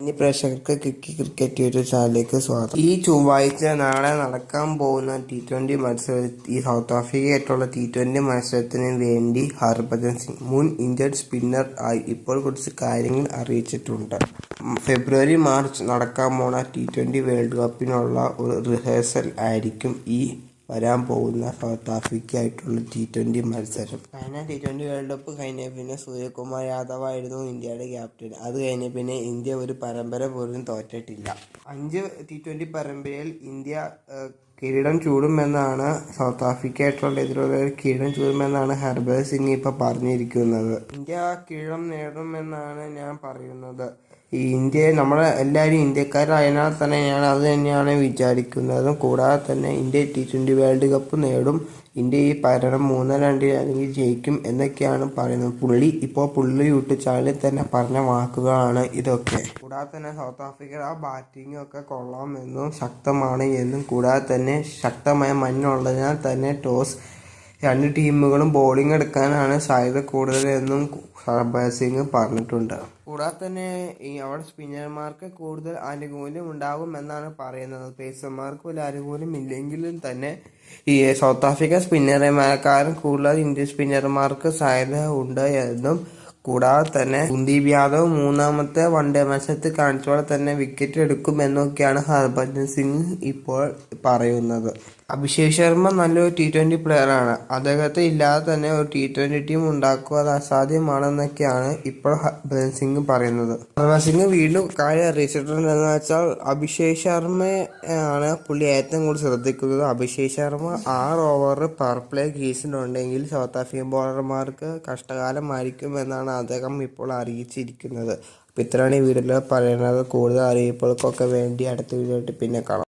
ഇനി പ്രേക്ഷകർക്ക് കിക്കി cricket YouTube സ്വാഗതം. ഈ ചൊവ്വാഴ്ച നാളെ നടക്കാൻ പോകുന്ന ടി ട്വന്റി മത്സര ഈ സൗത്ത് ആഫ്രിക്കയായിട്ടുള്ള ടി ട്വന്റി മത്സരത്തിന് വേണ്ടി ഹർഭജൻ സിംഗ് മുൻ ഇന്ത്യൻ സ്പിന്നർ ആയി ഇപ്പോൾ കുറച്ച് കാര്യങ്ങൾ അറിയിച്ചിട്ടുണ്ട്. ഫെബ്രുവരി മാർച്ച് നടക്കാൻ പോണ ടി വേൾഡ് കപ്പിനുള്ള ഒരു റിഹേഴ്സൽ ആയിരിക്കും ഈ വരാൻ പോകുന്ന സൗത്ത് ആഫ്രിക്കയായിട്ടുള്ള ടി ട്വന്റി മത്സരം. Final T twenty world cup കഴിഞ്ഞ പിന്നെ സൂര്യകുമാർ യാദവ് ആയിരുന്നു ഇന്ത്യയുടെ ക്യാപ്റ്റൻ അത് കഴിഞ്ഞ പിന്നെ ഇന്ത്യ ഒരു പരമ്പര പോലും തോറ്റിട്ടില്ല. അഞ്ച് ടി ട്വന്റി പരമ്പരയിൽ ഇന്ത്യ കിരീടം ചൂടുമെന്നാണ് സൗത്ത് ആഫ്രിക്കയായിട്ടുള്ള എതിരുള്ള കിരീടം ചൂടുമെന്നാണ് ഹർഭജൻ സിംഗ് ഇപ്പോൾ പറഞ്ഞിരിക്കുന്നത്. ഇന്ത്യ കിരീടം നേടുമെന്നാണ് ഞാൻ പറയുന്നത്. ഈ ഇന്ത്യയെ നമ്മളെ എല്ലാവരും ഇന്ത്യക്കാരായതിനാൽ തന്നെ ഞാൻ അത് തന്നെയാണ് വിചാരിക്കുന്നതും. കൂടാതെ തന്നെ India T twenty world cup നേടും. ഇന്ത്യ ഈ പരണം മൂന്ന് രണ്ടിൽ അല്ലെങ്കിൽ ജയിക്കും എന്നൊക്കെയാണ് പറയുന്നത്. പുള്ളി ഇപ്പോൾ പുള്ളി യൂട്യൂബ് ചാനലിൽ തന്നെ പറഞ്ഞ വാക്കുകളാണ് ഇതൊക്കെ. കൂടാതെ തന്നെ സൗത്ത് ആഫ്രിക്ക ആ ബാറ്റിംഗ് ഒക്കെ കൊള്ളാമെന്നും ശക്തമാണ് എന്നും. കൂടാതെ തന്നെ ശക്തമായ മഞ്ഞുള്ളതിനാൽ തന്നെ ടോസ് രണ്ട് ടീമുകളും ബോളിംഗ് എടുക്കാനാണ് സാധ്യത കൂടുതലെന്നും സിംഗ് പറഞ്ഞിട്ടുണ്ട്. കൂടാതെ തന്നെ ഈ അവിടെ സ്പിന്നർമാർക്ക് കൂടുതൽ ആനുകൂല്യം ഉണ്ടാകും എന്നാണ് പറയുന്നത്. പേസർമാർക്ക് ഒരു ആനുകൂല്യം ഇല്ലെങ്കിലും തന്നെ ഈ സൗത്ത് ആഫ്രിക്ക സ്പിന്നർമാരെക്കാളും കൂടുതൽ ഇന്ത്യൻ സ്പിന്നർമാർക്ക് സാധ്യത ഉണ്ട് എന്നും കൂടാതെ തന്നെ കുൽദീപ് യാദവ് മൂന്നാമത്തെ വൺഡേ മത്സരത്തിൽ കാണിച്ചോടെ തന്നെ വിക്കറ്റ് എടുക്കുമെന്നൊക്കെയാണ് ഹർഭജൻ സിംഗ് ഇപ്പോൾ പറയുന്നത്. അഭിഷേക് ശർമ്മ നല്ലൊരു ടി പ്ലെയർ പ്ലെയറാണ് അദ്ദേഹത്തെ ഇല്ലാതെ തന്നെ ഒരു ടി ട്വന്റി ടീം ഉണ്ടാക്കുക അത് അസാധ്യമാണെന്നൊക്കെയാണ് ഇപ്പോൾ ഹർഭജൻ സിംഗ് പറയുന്നത്. ഹർഭജൻ സിംഗ് വീണ്ടും കാര്യം അറിയിച്ചിട്ടുണ്ട്. എന്ന് വെച്ചാൽ അഭിഷേക് ശർമ്മയാണ് പുള്ളി ഏറ്റവും കൂടുതൽ ശ്രദ്ധിക്കുന്നത്. അഭിഷേക് ശർമ്മ ആറ് ഓവർ പവർ പ്ലേ കീസിനുണ്ടെങ്കിൽ സൗത്ത് ആഫ്രിക്കൻ ബോളർമാർക്ക് കഷ്ടകാലമായിരിക്കും എന്നാണ് അദ്ദേഹം ഇപ്പോൾ അറിയിച്ചിരിക്കുന്നത്. അപ്പോൾ ഇത്രയാണ് ഈ വീഡിയോയിൽ പറയുന്നത്. കൂടുതൽ അറിയിപ്പുകൾക്കൊക്കെ വേണ്ടി അടുത്ത വീഡിയോ ആയിട്ട് പിന്നെ കാണാം.